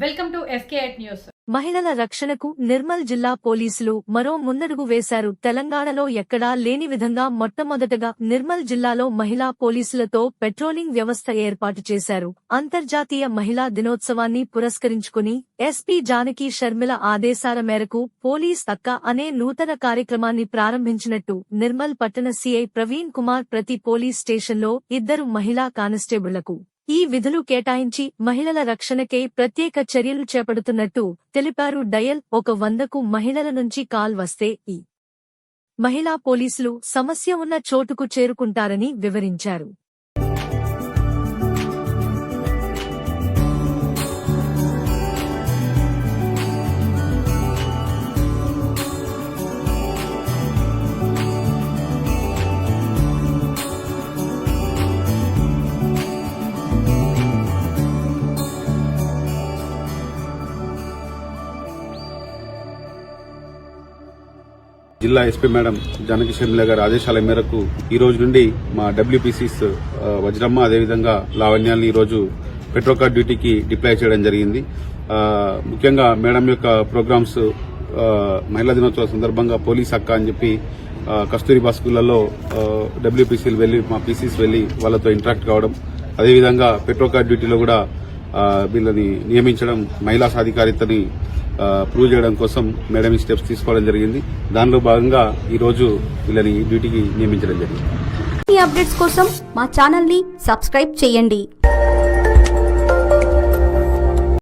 Fake news. మహిళల రక్షణకు నిర్మల్ జిల్లా పోలీసులు మరో ముందడుగు వేశారు. తెలంగాణలో ఎక్కడా లేని విధంగా మొట్టమొదటగా నిర్మల్ జిల్లాలో మహిళా పోలీసులతో పెట్రోలింగ్ వ్యవస్థ ఏర్పాటు చేశారు. అంతర్జాతీయ మహిళా దినోత్సవాన్ని పురస్కరించుకుని ఎస్పీ జానకి షర్మిల ఆదేశాల మేరకు పోలీస్ అక్క అనే నూతన కార్యక్రమాన్ని ప్రారంభించినట్టు నిర్మల్ పట్టణ సీఐ ప్రవీణ్ కుమార్ ప్రతి పోలీస్ స్టేషన్లో ఇద్దరు మహిళా కానిస్టేబుళ్ళకు ఈ విధులు కేటాయించి మహిళల రక్షణకై ప్రత్యేక చర్యలు చేపడుతున్నట్టు తెలిపారు డయల్ ఒక వందకు మహిళల నుంచి కాల్ వస్తే ఈ మహిళా పోలీసులు సమస్య ఉన్న చోటుకు చేరుకుంటారని వివరించారు. జిల్లా ఎస్పీ మేడం జానకి షర్మిల గారి ఆదేశాల మేరకు ఈ రోజు నుండి మా డబ్ల్యూపీసీస్ వజ్రమ్మ అదేవిధంగా లావణ్యాలను ఈరోజు పెట్రోకార్ డ్యూటీకి డిప్లాయ్ చేయడం జరిగింది. ముఖ్యంగా మేడం యొక్క ప్రోగ్రామ్స్ మహిళా దినోత్సవ సందర్భంగా పోలీస్ అక్క అని చెప్పి కస్తూరి కస్తూరిబా స్కూళ్ళలో డబ్ల్యూపీసీలు వెళ్ళి మా పీసీస్ వెళ్ళి వాళ్ళతో ఇంటరాక్ట్ కావడం అదేవిధంగా పెట్రోకార్ డ్యూటీలో కూడా వీళ్ళని నియమించడం మహిళా సాధికారితని ప్రూవ్ చేయడం కోసం మేడం ఈ స్టెప్స్ తీసుకోవడం జరిగింది. దానిలో భాగంగా ఈ రోజు వీళ్ళని డ్యూటీకి నియమించడం జరిగింది. ఈ అప్డేట్స్ కోసం మా ఛానల్ని సబ్స్క్రైబ్ చేయండి.